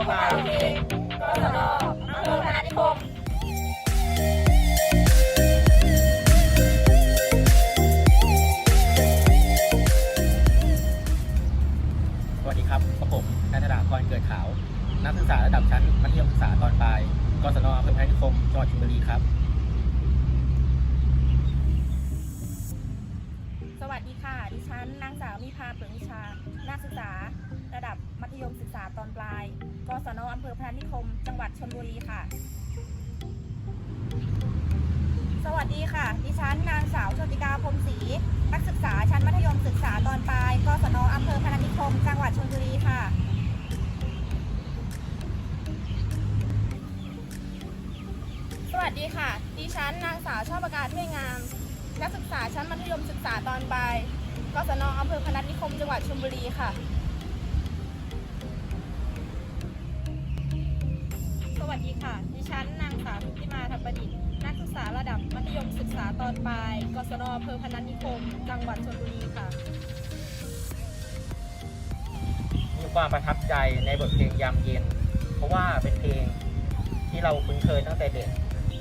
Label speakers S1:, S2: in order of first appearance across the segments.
S1: วกเราเอกสนอำเภอพนานิคม
S2: วัสดีครับกระผมนันทดากรเกิดขาว นักศึกษาระดับชั้นมัธยมศึกษาตอนปลายกศนเพนานิคมจชลบุรีครับ
S1: สวัสดีค่ะ ดิฉันนางสาวมิพาเปิดวิชา นักศึกษา ระดับมัธยมศึกษาตอนปลาย บสนอำเภอพานิคม จังหวัดชลบุรีค่ะ สวัสดีค่ะ ดิฉันนางสาวโชติกาพรมศรีนักศึกษาชั้นมัธยมศึกษาตอนปลายกศนอำเภอพนัสนิคม จังหวัดชลบุรีค่ะ สวัสดีค่ะ ดิฉันนางสาวชอบประกาศห้วยงาม นักศึกษาชั้นมัธยมศึกษาตอนปลายกศนอำเภอพนัสนิคม จังหวัดชลบุรีค่ะ วัสดีค
S3: ่ะ ดิฉันนางสาวทุติมาธรรมปดิษฐ์นักศึกษาระดับมัธยมศึกษาตอนปลาย กศนอำเภอพนัสนิคม จังหวัดชลบุรีค่ะ
S2: มีความประทับใจในบทเพลงยามเย็น เพราะว่าเป็นเพลงที่เราคุ้นเคยตั้งแต่เด็ก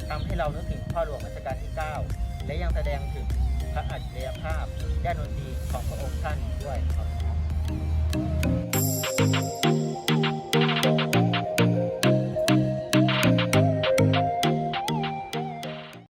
S2: ทำให้เรานึกถึงพ่อหลวงรัชกาลที่ 9 และยังแสดงถึงพระอัจฉริยภาพด้านดนตรีของพระองค์ท่านด้วยครับ